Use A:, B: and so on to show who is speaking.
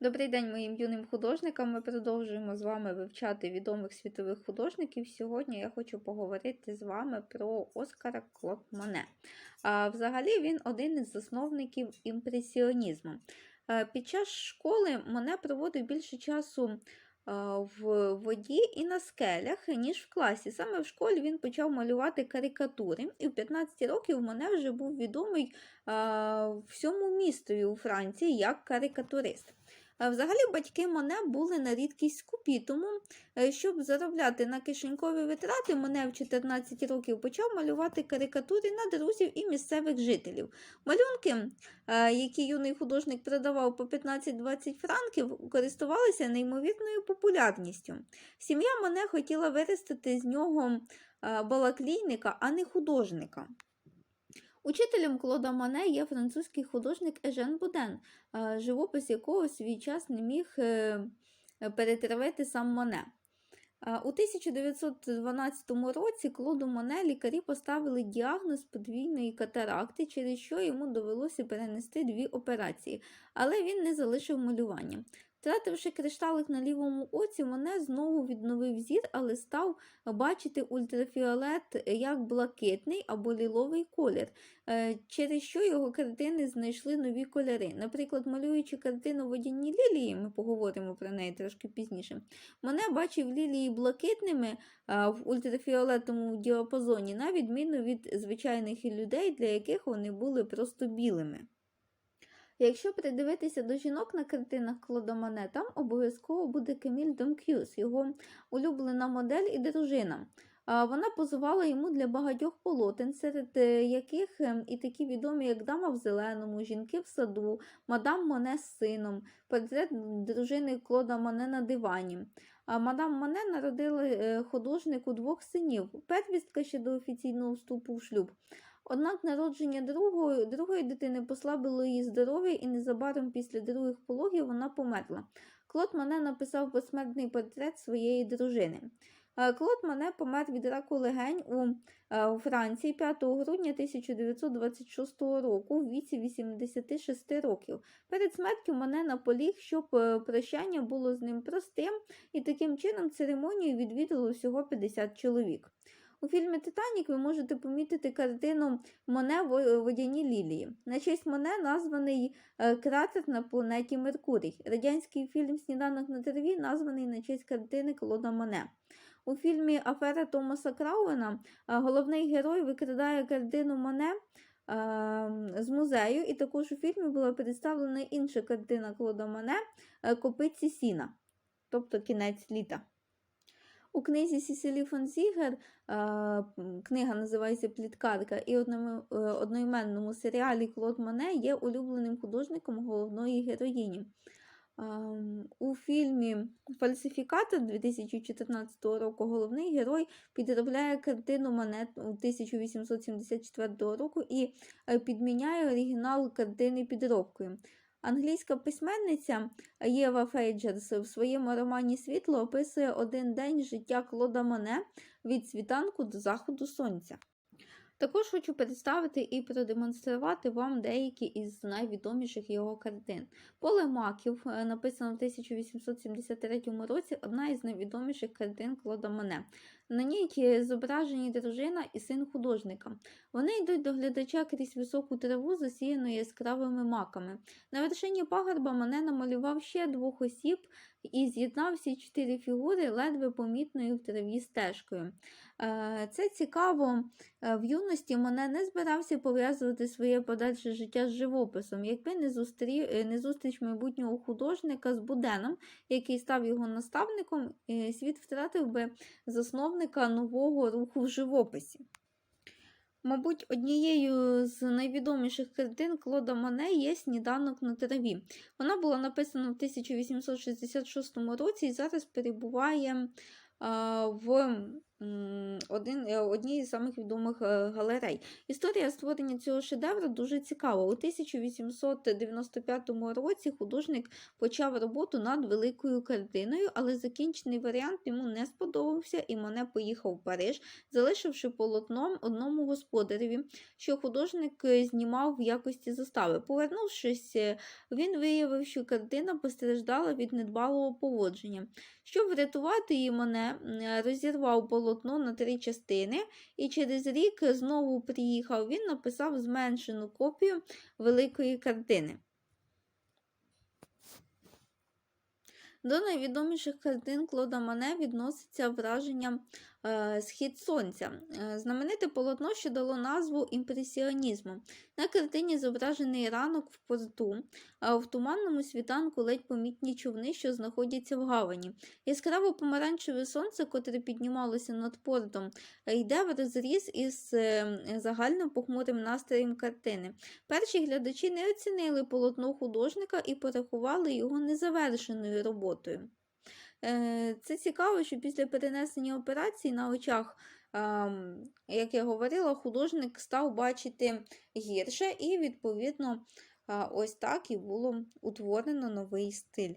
A: Добрий день моїм юним художникам. Ми продовжуємо з вами вивчати відомих світових художників. Сьогодні я хочу поговорити з вами про Оскара Клод Моне. Взагалі він один із засновників імпресіонізму. Під час школи Моне проводив більше часу в воді і на скелях, ніж в класі. Саме в школі він почав малювати карикатури, і в 15 років Моне вже був відомий всьому містові у Франції як карикатурист. Взагалі батьки Моне були на рідкість скупі, тому, е, щоб заробляти на кишенькові витрати, Моне в 14 років почав малювати карикатури на друзів і місцевих жителів. Малюнки, е, які юний художник продавав по 15-20 франків, користувалися неймовірною популярністю. Сім'я Моне хотіла виростити з нього е, балаклійника, а не художника. Учителем Клода Мане є французький художник Ежен Буден, е, живопис якого свій час не міг е, перетравити сам Моне. Е, У 1912 році Клоду Моне лікарі поставили діагноз подвійної катаракти, через що йому довелося перенести дві операції, але він не залишив малювання. Втративши кришталик на лівому оці, Моне знову відновив зір, але став бачити ультрафіолет як блакитний або ліловий колір, е, через що його картини знайшли нові кольори. Наприклад, малюючи картину водяні лілії, ми поговоримо про неї трошки пізніше. Моне бачив лілії блакитними в ультрафіолетовому діапазоні, на відміну від звичайних людей, для яких вони були просто білими. Якщо придивитися до жінок на картинах Клода Мане, там обов'язково буде Каміль Домк'юс, його улюблена модель і дружина. Вона позувала йому для багатьох полотен, серед е, яких е, і такі відомі, як Дама в зеленому, Жінки в саду, Мадам Моне з сином, портрет дружини Клода Моне на дивані. Мадам Моне народила е, художнику двох синів, первістка ще до офіційного вступу в шлюб. Однак народження другої, другої дитини послабило її здоров'я, і незабаром після других пологів вона померла. Клод Мане написав посмертний портрет своєї дружини. Е, Клод Мане помер від раку легень у, е, Франції 5 грудня 1926 року у віці 86 років. Перед смертю Мане наполіг, щоб е, прощання було з ним простим, і таким чином церемонію відвідало всього 50 чоловік. У фільмі Титанік ви можете помітити картину Моне «Во- Водяні лілії. На честь Моне названий е, кратер на планеті Меркурій. Радянський фільм Сніданок на траві названий на честь картини Клода Моне. У фільмі Афера Томаса Крауена е, головний герой викрадає картину Моне е, з музею, і також у фільмі була представлена інша картина Клода Моне е, Копиці Сіна, тобто кінець літа. У книзі Сісілі фон Зігер е, книга називається Пліткарка, і е, одноіменному серіалі Клод Моне є улюбленим художником головної героїні. Ем, У фільмі Фальсифікатор 2014 року головний герой підробляє картину Моне у 1874 року і е, підміняє оригінал картини підробкою. Англійська письменниця Єва Фейджерс в своєму романі Світло описує один день життя Клода Моне від світанку до заходу сонця. Також хочу представити і продемонструвати вам деякі із найвідоміших його картин. Поле маків, е, написано в 1873 році, одна із найвідоміших картин Клода Моне. На ній зображені дружина і син художника. Вони йдуть до глядача крізь високу траву, засіяну яскравими маками. На вершині пагорба Моне намалював ще двох осіб і з'єднав всі чотири фігури ледве помітною в траві стежкою. Е, Це цікаво. Е, В юності Моне не збирався пов'язувати своє подальше життя з живописом, якби не, зустрів, е, не зустріч майбутнього художника з Буденом, який став його наставником, світ втратив би засновника нового руху в живописі. Мабуть, однією з найвідоміших картин Клода Моне є Сніданок на траві. Вона була написана в 1866 році і зараз перебуває в один, е, однієї з самих відомих е, галерей. Історія створення цього шедевру дуже цікава. У 1895 році художник почав роботу над великою картиною, але закінчений варіант йому не сподобався, і Моне поїхав в Париж, залишивши полотном одному господареві, що художник е, знімав в якості застави. Повернувшись, він виявив, що картина постраждала від недбалого поводження. Щоб врятувати її, Моне розірвав полотно на три частини, і через рік знову приїхав. Він написав зменшену копію великої картини. До найвідоміших картин Клода Мане відноситься враження Схід сонця, е, знамените полотно, що дало назву імпресіонізму. На картині зображений ранок в порту, а в туманному світанку ледь помітні човни, що знаходяться в гавані. Яскраво помаранчеве сонце, котре піднімалося над портом, е, йде в розріз із е, загальним похмурим настроєм картини. Перші глядачі не оцінили полотно художника і порахували його незавершеною роботою. Е, Це цікаво, що після перенесення операції на очах, як я говорила, художник став бачити гірше, і, відповідно, ось так і було утворено новий стиль.